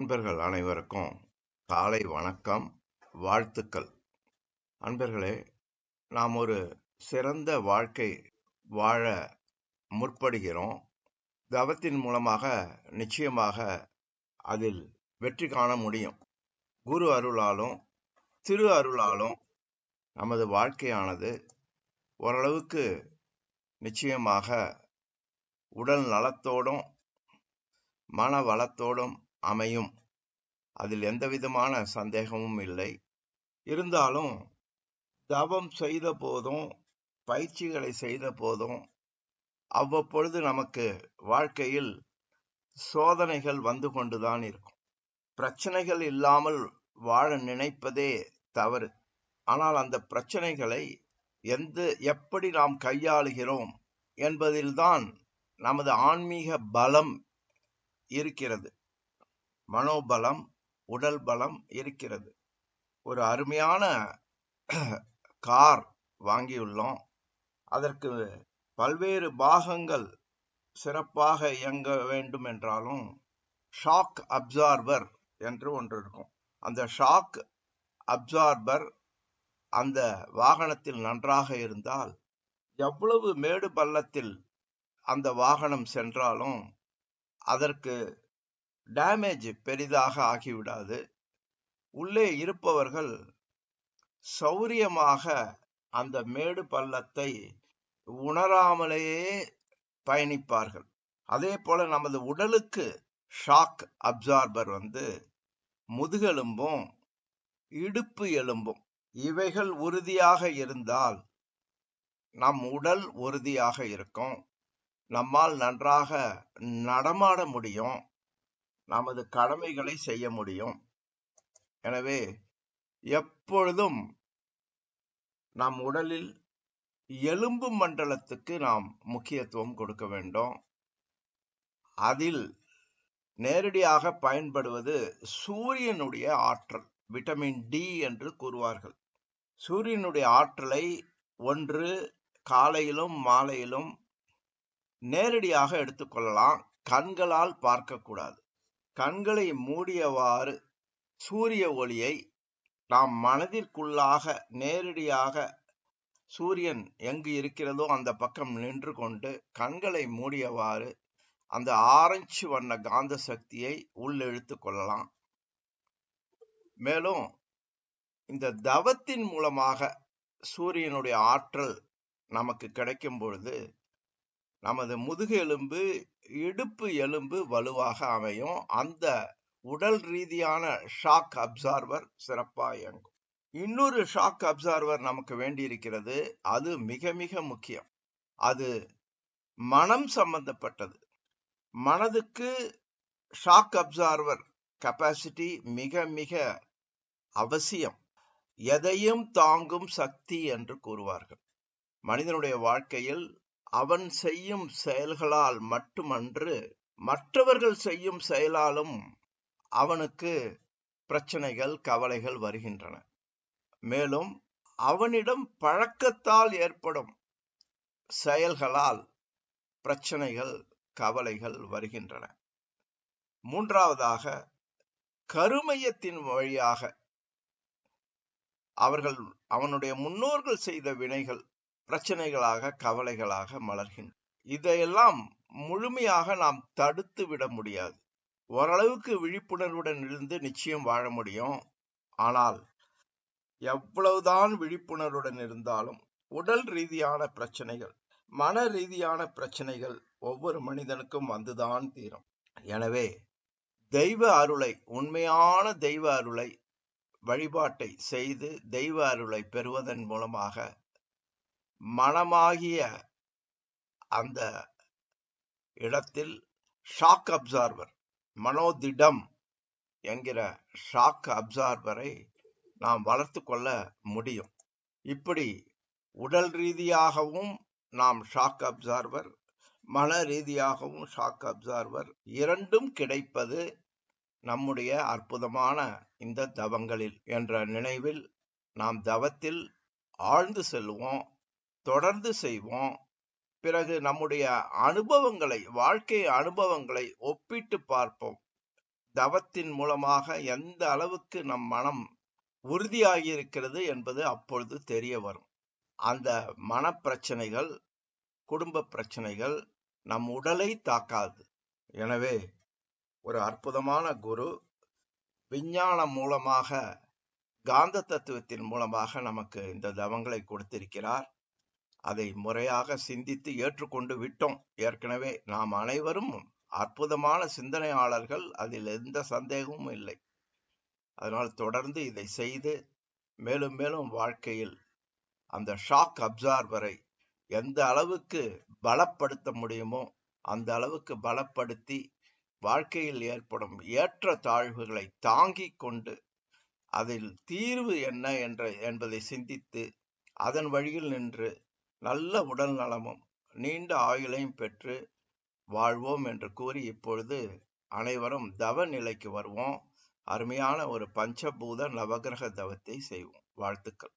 அன்பர்கள் அனைவருக்கும் காலை வணக்கம் வாழ்த்துக்கள். அன்பர்களே நாம் ஒரு சிறந்த வாழ்க்கை வாழ முற்படுகிறோம். தவத்தின் மூலமாக நிச்சயமாக அதில் வெற்றி காண முடியும். குரு அருளாலும் திரு அருளாலும் நமது வாழ்க்கையானது ஓரளவுக்கு நிச்சயமாக உடல் நலத்தோடும் மன வளத்தோடும் அமையும். அதில் எந்த விதமான சந்தேகமும் இல்லை. இருந்தாலும் தவம் செய்த போதும் பயிற்சிகளை செய்த போதும் அவ்வப்பொழுது நமக்கு வாழ்க்கையில் சோதனைகள் வந்து கொண்டுதான் இருக்கும். பிரச்சனைகள் இல்லாமல் வாழ நினைப்பதே தவறு. ஆனால் அந்த பிரச்சனைகளை எந்த எப்படி நாம் கையாளுகிறோம் என்பதில்தான் நமது ஆன்மீக பலம் இருக்கிறது. மனோபலம் உடல் பலம் இருக்கிறது. ஒரு அருமையான கார் வாங்கியுள்ளோம். அதற்கு பல்வேறு பாகங்கள் சிறப்பாக இயங்க வேண்டும் என்றாலும் ஷாக் அப்சார்பர் என்று ஒன்று இருக்கும். அந்த ஷாக் அப்சார்பர் அந்த வாகனத்தில் நன்றாக இருந்தால் எவ்வளவு மேடு பள்ளத்தில் அந்த வாகனம் சென்றாலும் அதற்கு டேமேஜ் பெரிதாக ஆகிவிடாது உள்ளே இருப்பவர்கள் சௌரியமாக அந்த மேடு பள்ளத்தை உணராமலேயே பயணிப்பார்கள். அதே போல நமது உடலுக்கு ஷாக் அப்சார்பர் வந்து முதுகெலும்பும் இடுப்பு எலும்பும் இவைகள் உறுதியாக இருந்தால் நம் உடல் உறுதியாக இருக்கும். நம்மால் நன்றாக நடமாட முடியும். நமது கடமைகளை செய்ய முடியும். எனவே எப்பொழுதும் நம் உடலில் எலும்பு மண்டலத்துக்கு நாம் முக்கியத்துவம் கொடுக்க வேண்டும். அதில் நேரடியாக பயன்படுவது சூரியனுடைய ஆற்றல் விட்டமின் டி என்று கூறுவார்கள். சூரியனுடைய ஆற்றலை ஒன்று காலையிலும் மாலையிலும் நேரடியாக எடுத்துக்கொள்ளலாம். கண்களால் பார்க்கக்கூடாது. கண்களை மூடியவாறு சூரிய ஒளியை நாம் மனதிற்குள்ளாக நேரடியாக சூரியன் எங்கு இருக்கிறதோ அந்த பக்கம் நின்று கொண்டு கண்களை மூடியவாறு அந்த ஆரஞ்சு வண்ண காந்த சக்தியை உள்ளெழுத்து கொள்ளலாம். மேலும் இந்த தவத்தின் மூலமாக சூரியனுடைய ஆற்றல் நமக்கு கிடைக்கும் பொழுது நமது முதுகு எலும்பு இடுப்பு எலும்பு வலுவாக அமையும். அந்த உடல் ரீதியான ஷாக் அப்சார்வர் சிறப்பாக இயங்கும். இன்னொரு ஷாக் அப்சார்வர் நமக்கு வேண்டியிருக்கிறது அது மிக மிக முக்கியம். அது மனம் சம்பந்தப்பட்டது. மனதுக்கு ஷாக் அப்சார்வர் கெப்பாசிட்டி மிக மிக அவசியம். எதையும் தாங்கும் சக்தி என்று கூறுவார்கள். மனிதனுடைய வாழ்க்கையில் அவன் செய்யும் செயல்களால் மட்டுமன்று மற்றவர்கள் செய்யும் செயலாலும் அவனுக்கு பிரச்சனைகள் கவலைகள் வருகின்றன. மேலும் அவனிடம் பழக்கத்தால் ஏற்படும் செயல்களால் பிரச்சனைகள் கவலைகள் வருகின்றன. மூன்றாவதாக கருமையத்தின் வழியாக அவர்கள் அவனுடைய முன்னோர்கள் செய்த வினைகள் பிரச்சனைகளாக கவலைகளாக மலர்கின்றன. இதையெல்லாம் முழுமையாக நாம் தடுத்து விட முடியாது. ஓரளவுக்கு விழிப்புணர்வுடன் இருந்து நிச்சயம் வாழ முடியும். ஆனால் எவ்வளவுதான் விழிப்புணர்வுடன் இருந்தாலும் உடல் ரீதியான பிரச்சனைகள் மன ரீதியான பிரச்சனைகள் ஒவ்வொரு மனிதனுக்கும் வந்துதான் தீரும். எனவே தெய்வ அருளை உண்மையான தெய்வ அருளை வழிபாட்டை செய்து தெய்வ அருளை பெறுவதன் மூலமாக மனமாகிய அந்த இடத்தில் ஷாக் அப்சார்வர் மனோதிடம் என்கிற ஷாக் அப்சார்வரை நாம் வளர்த்து கொள்ள முடியும். இப்படி உடல் ரீதியாகவும் நாம் ஷாக் அப்சார்வர் மன ரீதியாகவும் ஷாக் அப்சார்வர் இரண்டும் கிடைப்பது நம்முடைய அற்புதமான இந்த தவங்களில் என்ற நினைவில் நாம் தவத்தில் ஆழ்ந்து செல்வோம். தொடர்ந்து செய்வோம். பிறகு நம்முடைய அனுபவங்களை வாழ்க்கை அனுபவங்களை ஒப்பிட்டு பார்ப்போம். தவத்தின் மூலமாக எந்த அளவுக்கு நம் மனம் உறுதியாகி இருக்கிறது என்பது அப்பொழுது தெரிய வரும். அந்த மனப்பிரச்சனைகள் குடும்ப பிரச்சனைகள் நம் உடலை தாக்காது. எனவே ஒரு அற்புதமான குரு விஞ்ஞானம் மூலமாக காந்த தத்துவத்தின் மூலமாக நமக்கு இந்த தவங்களை கொடுத்திருக்கிறார். அதை முறையாக சிந்தித்து ஏற்றுக்கொண்டு விட்டோம். ஏற்கனவே நாம் அனைவரும் அற்புதமான சிந்தனையாளர்கள். அதில் எந்த சந்தேகமும் இல்லை. அதனால் தொடர்ந்து இதை செய்து மேலும் மேலும் வாழ்க்கையில் அந்த ஷாக் அப்சார்பரை எந்த அளவுக்கு பலப்படுத்த முடியுமோ அந்த அளவுக்கு பலப்படுத்தி வாழ்க்கையில் ஏற்படும் ஏற்ற தாழ்வுகளை தாங்கிக் கொண்டு அதில் தீர்வு என்ன என்ற என்பதை சிந்தித்து அதன் வழியில் நின்று நல்ல உடல் நலமும் நீண்ட ஆயுளையும் பெற்று வாழ்வோம் என்று கூறி இப்பொழுது அனைவரும் தவ நிலைக்கு வருவோம். அருமையான ஒரு பஞ்சபூத நவகிரக தவத்தை செய்வோம். வாழ்த்துக்கள்.